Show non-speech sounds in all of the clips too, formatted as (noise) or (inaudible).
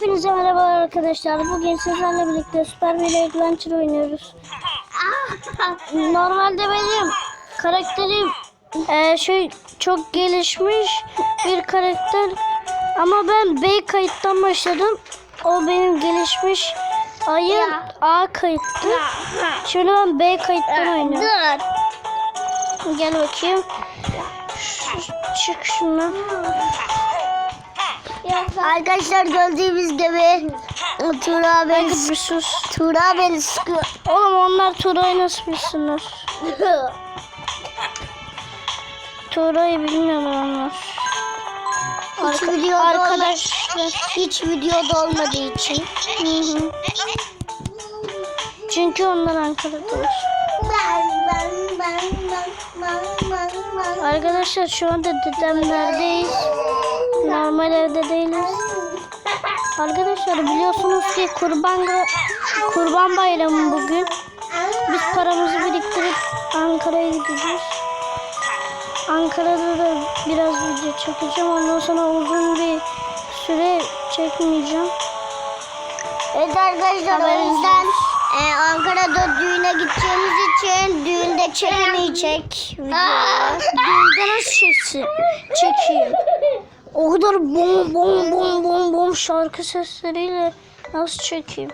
Hepinize merhabalar arkadaşlar. Bugün sizlerle birlikte Super Mario Adventure oynuyoruz. Normalde benim karakterim e, şey çok gelişmiş bir karakter ama ben B kayıttan başladım. O benim gelişmiş ayın A kayıttı. Şimdi ben B kayıttan oynuyorum. Gel bakayım. Şu- çık şuna. Arkadaşlar gördüğümüz gibi sus. Tuğra beni sıkıyor. Oğlum onlar Turay'ı nasıl bilsinler? (laughs) Turay'ı bilmiyorlar onlar. Hiç Arka- videoda arkadaşlar. Hiç videoda olmadığı için. Hı hı. Çünkü onlar Ankara'dalar. Arkadaşlar şu anda dedemlerdeyiz. Normal evde değiliz. Arkadaşlar biliyorsunuz ki kurban kurban bayramı bugün. Biz paramızı biriktirip Ankara'ya gideceğiz. Ankara'da da biraz video çekeceğim. Ondan sonra uzun bir süre çekmeyeceğim. Evet arkadaşlar o yüzden e, Ankara'da düğüne gideceğimiz için düğünde çekmeyecek video. Düğünde nasıl? Çekeyim. O kadar bom bom bom bom bom şarkı sesleriyle nasıl çekeyim?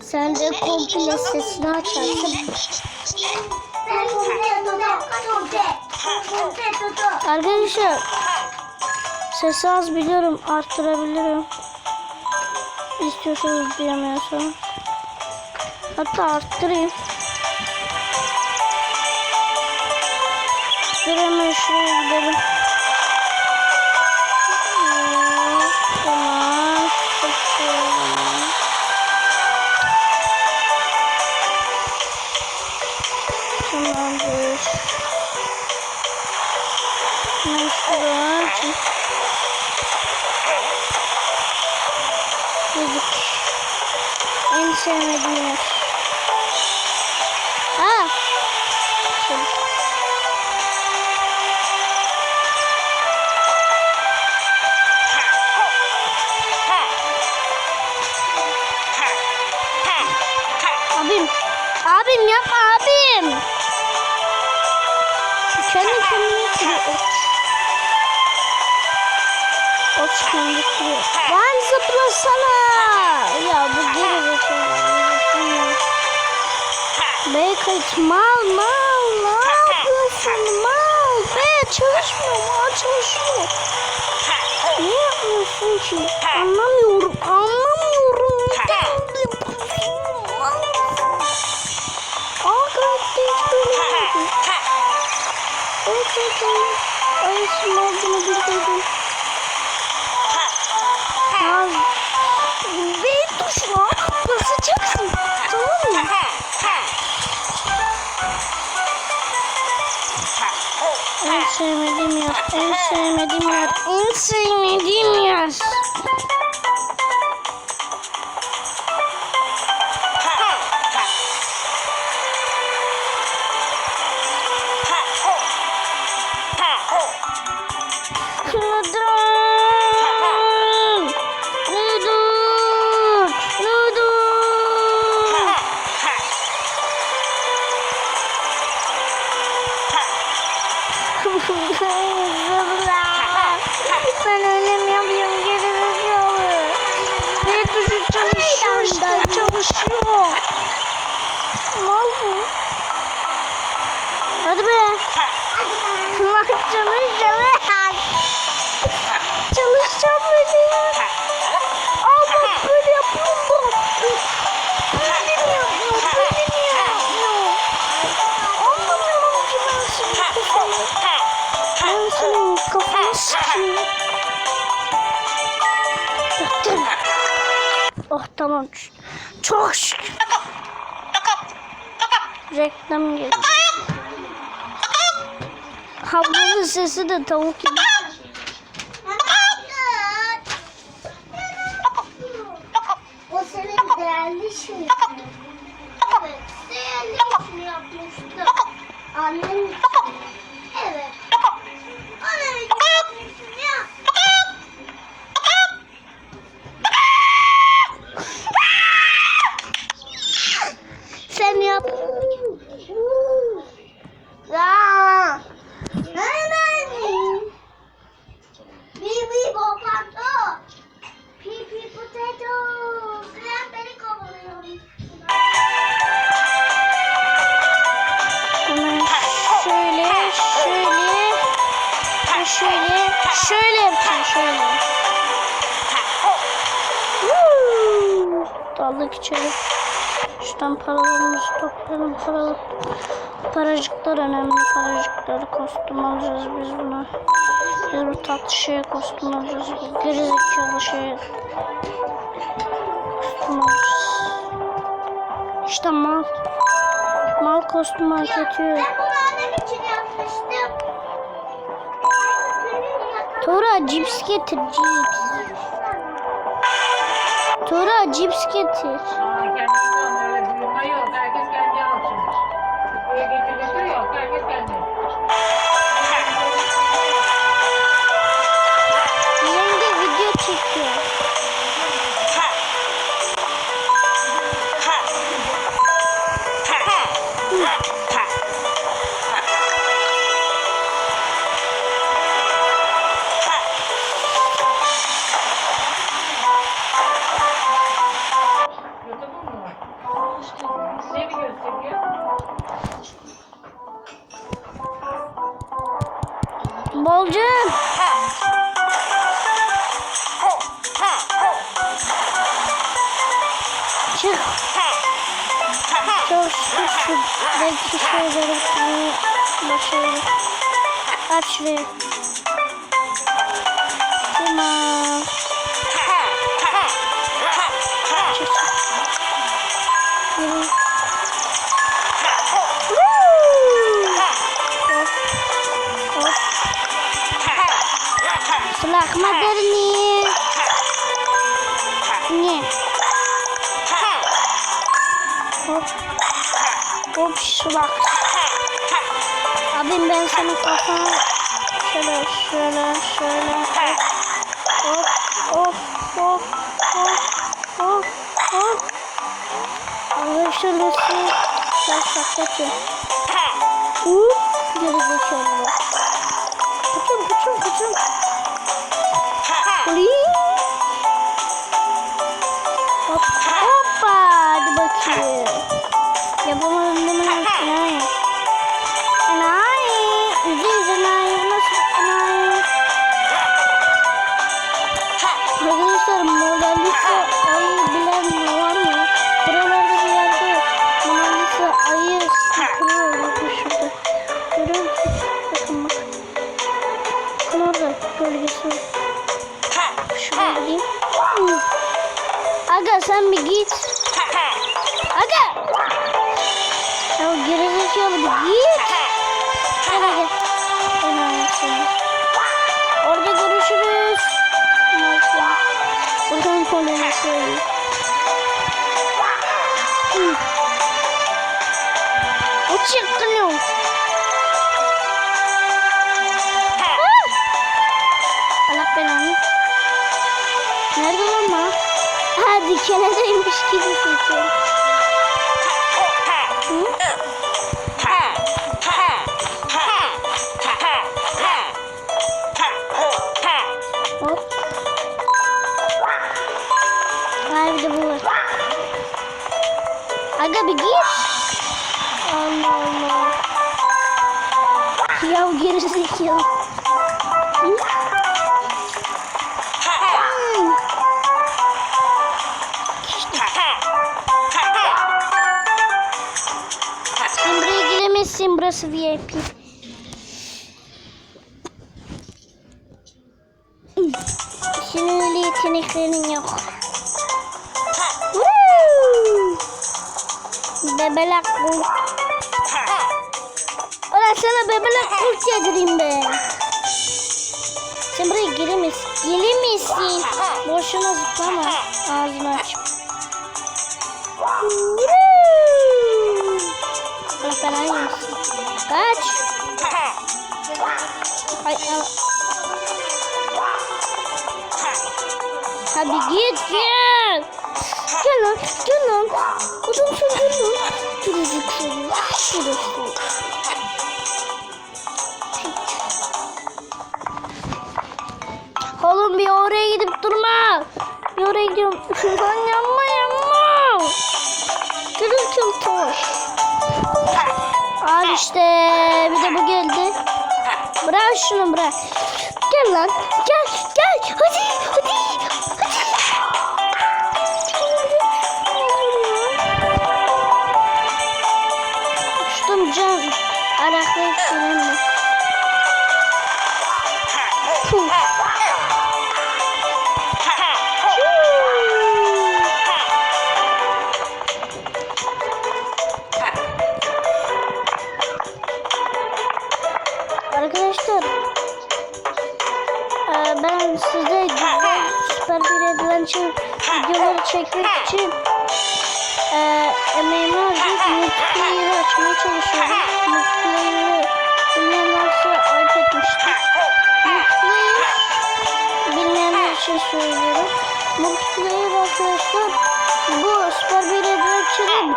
Sen de komple sesini açarsın. Arkadaşlar sesi az biliyorum arttırabilirim. İstiyorsanız duyamıyorsanız. Hatta arttırayım. Dur hemen şuraya gidelim. Yer. Ha. Abim. Abim yapma abim. Kendi kendine kırıyor kırıyor. Lan zıplasana. Ya bu geri zekalı. Be kayıt mal mal. Ne yapıyorsun mal? Be çalışmıyor mal çalışıyor. Ne yapıyorsun ki? Anlamıyorum. Sevmediğim yer. En sevmediğim yer. Hadi be. Lan çalışacağım. Çalışacağım böyle. Al bak böyle yapıyorum bak. Böyle mi yapıyor? Böyle mi yapıyor? Anlamıyorum ki ben senin kafanı. Ben senin kafanı sikeyim. Yaptım. Oh tamam. Çok şükür. Reklam geldi. Ablamın sesi de tavuk gibi. O senin değerli şey. Evet, değerli işini şöyle yapacağım şöyle. Daldık içeri. Şuradan paralarımızı toplayalım. Paralar. Paracıklar önemli. Paracıkları kostüm alacağız biz buna. Biz bu tatlı şeye kostüm alacağız. Gerizekalı şeye kostüm alacağız. İşte mal. Mal kostüm hak ediyor. Tora cips getir cips. Tora cips getir. Herkes kendi alsın. Getir götür yok. Herkes kendi. Bolcun. Çık. Çok şu belki bunu başarılı. Aç şurayı. Tamam. Silah. Abim ben senin kafana şöyle şöyle şöyle hop hop hop hop hop hop Arkadaşlar nasıl ben saklatıyor. Hop gerizekalı. Aga sen bir git. Aga. Ya gerizekalı bir git. Gel gel. Ben. Orada görüşürüz. Buradan konuyu söyleyeyim. Hı. Ha dikenedeymiş gibi seçiyorum. Hop. Vay bir de bu var. Aga bir git. Allah Allah. Ya gerizekalı. Hı? Giremezsin burası VIP. Senin öyle yeteneklerin yok. Woo! Bebelek kurt. Ulan sana bebelek kurt yedireyim ben. Sen buraya giremezsin. Giremezsin. Boşuna zıplama. Ağzını aç. Bak ben aynısın. Kaç. Ay. Hadi git gel. Gel lan gel lan. Adam sen gel lan. Çocuk seni. Şurası. Oğlum bir oraya gidip durma. Bir oraya gidiyorum. Lan yanma yanma. İşte. Bir de bu geldi. Bırak şunu bırak. Gel lan. Gel gel. Hadi hadi. Hadi. Uçtum can. Araklayıp söylüyorum. Multiplayer arkadaşlar bu süper bir adventure'ın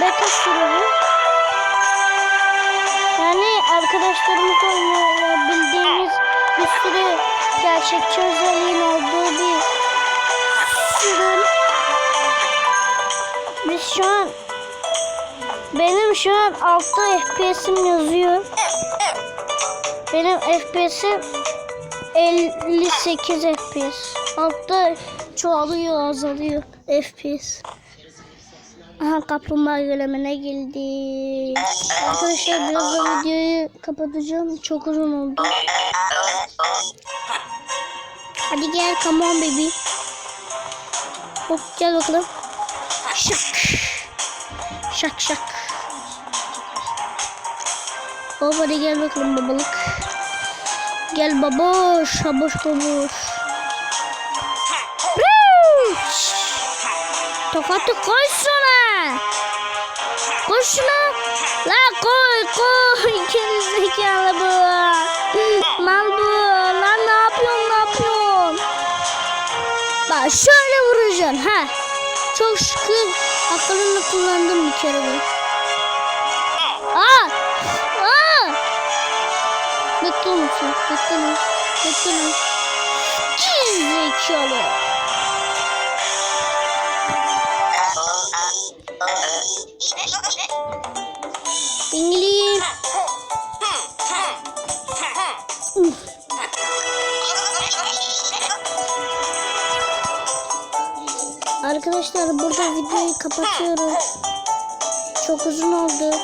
beta sürümü. Yani arkadaşlarımız oynuyor bildiğimiz bir sürü gerçekçi özelliğin olduğu bir sürüm. Biz şu an benim şu an altta FPS'im yazıyor. Benim FPS'im 58 FPS. Altta çoğalıyor azalıyor FPS. Aha kaplumbağa gölemine geldi. Arkadaşlar biraz da videoyu kapatacağım. Çok uzun oldu. Hadi gel come on baby. Hop gel bakalım. Şak. Şak şak. Hop hadi gel bakalım babalık. Gel baboş. Baboş baboş. Tokatı koy şuna. Koy şuna. La koy koy. (laughs) Gerizekalı bu. Lan bu. Lan ne yapıyorsun ne yapıyorsun? Bak şöyle vuracaksın ha. Çok şükür akılını kullandım bir kere bu. Aa! Aa! Bekle musun? Bekle mi? Bekle mi? Gerizekalı. İngiliz. Burada videoyu kapatıyorum. Çok uzun oldu.